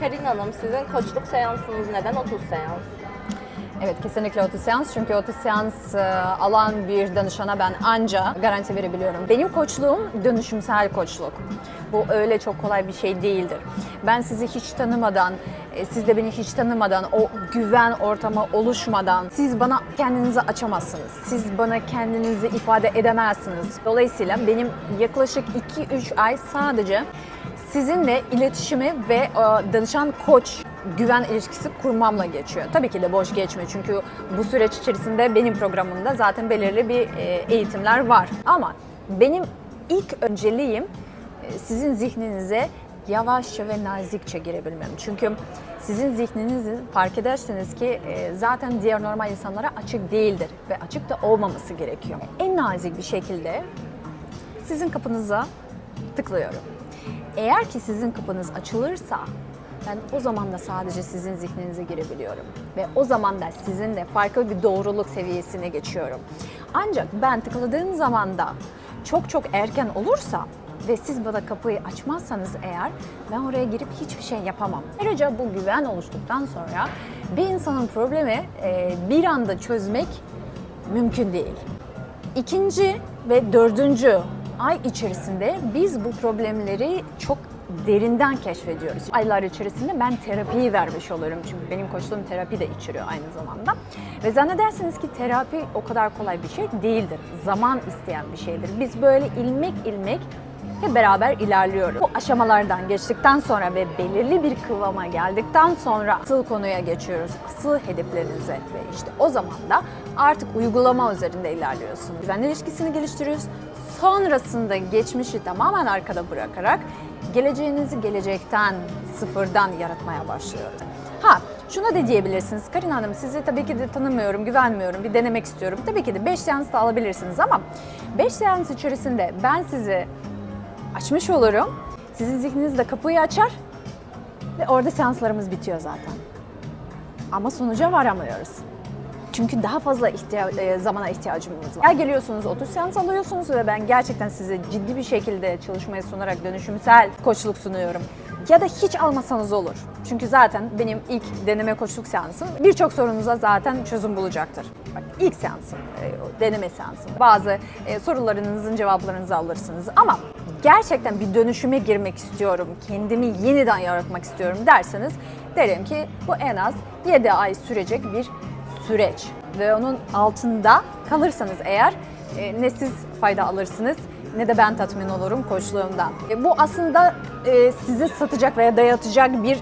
Karin Hanım sizin koçluk seansınız neden 30 seans? Evet kesinlikle 30 seans çünkü 30 seans e, alan bir danışana ben anca garanti verebiliyorum. Benim koçluğum dönüşümsel koçluk. Bu öyle çok kolay bir şey değildir. Ben sizi hiç tanımadan, e, siz de beni hiç tanımadan, o güven ortamı oluşmadan siz bana kendinizi açamazsınız. Siz bana kendinizi ifade edemezsiniz. Dolayısıyla benim yaklaşık 2-3 ay sadece sizinle iletişimi ve e, danışan koç güven ilişkisi kurmamla geçiyor. Tabii ki de boş geçmiyor çünkü bu süreç içerisinde benim programımda zaten belirli bir e, eğitimler var. Ama benim ilk önceliğim e, sizin zihninize yavaşça ve nazikçe girebilmem. Çünkü sizin zihninizi fark edersiniz ki zaten diğer normal insanlara açık değildir ve açık da olmaması gerekiyor. En nazik bir şekilde sizin kapınıza tıklıyorum. Eğer ki sizin kapınız açılırsa ben o zaman da sadece sizin zihninize girebiliyorum. Ve o zaman da sizinle farklı bir doğruluk seviyesine geçiyorum. Ancak ben tıkladığım zaman da çok çok erken olursa ve siz bana kapıyı açmazsanız eğer ben oraya girip hiçbir şey yapamam. Ayrıca bu güven oluştuktan sonra bir insanın problemi e, bir anda çözmek mümkün değil. İkinci ve dördüncü ay içerisinde biz bu problemleri çok derinden keşfediyoruz. Aylar içerisinde ben terapiyi vermiş oluyorum çünkü benim koçluğum terapi de içeriyor aynı zamanda. Ve zannedersiniz ki terapi o kadar kolay bir şey değildir. Zaman isteyen bir şeydir. Biz böyle ilmek ilmek hep beraber ilerliyoruz. Bu aşamalardan geçtikten sonra ve belirli bir kıvama geldikten sonra asıl konuya geçiyoruz. Asıl hedeflerinize ve işte o zaman da artık uygulama üzerinde ilerliyorsunuz. Güven ilişkisini geliştiriyoruz. Sonrasında geçmişi tamamen arkada bırakarak geleceğinizi gelecekten, sıfırdan yaratmaya başlıyoruz. Ha, şuna da diyebilirsiniz. Karin Hanım sizi tabii ki de tanımıyorum, güvenmiyorum, bir denemek istiyorum. Tabii ki de 5 seans da alabilirsiniz ama 5 seans içerisinde ben sizi açmış olurum. Sizin zihniniz de kapıyı açar ve orada seanslarımız bitiyor zaten. Ama sonuca varamıyoruz. Çünkü daha fazla ihtiya- e, zamana ihtiyacımız var. Ya geliyorsunuz 30 seans alıyorsunuz ve ben gerçekten size ciddi bir şekilde çalışmayı sunarak dönüşümsel koçluk sunuyorum. Ya da hiç almasanız olur. Çünkü zaten benim ilk deneme koçluk seansım birçok sorunuza zaten çözüm bulacaktır. Bak ilk seansım, e, deneme seansım. Bazı e, sorularınızın cevaplarınızı alırsınız ama gerçekten bir dönüşüme girmek istiyorum, kendimi yeniden yaratmak istiyorum derseniz derim ki bu en az 7 ay sürecek bir süreç ve onun altında kalırsanız eğer e, ne siz fayda alırsınız ne de ben tatmin olurum koçluğumda. E, bu aslında e, sizi satacak veya dayatacak bir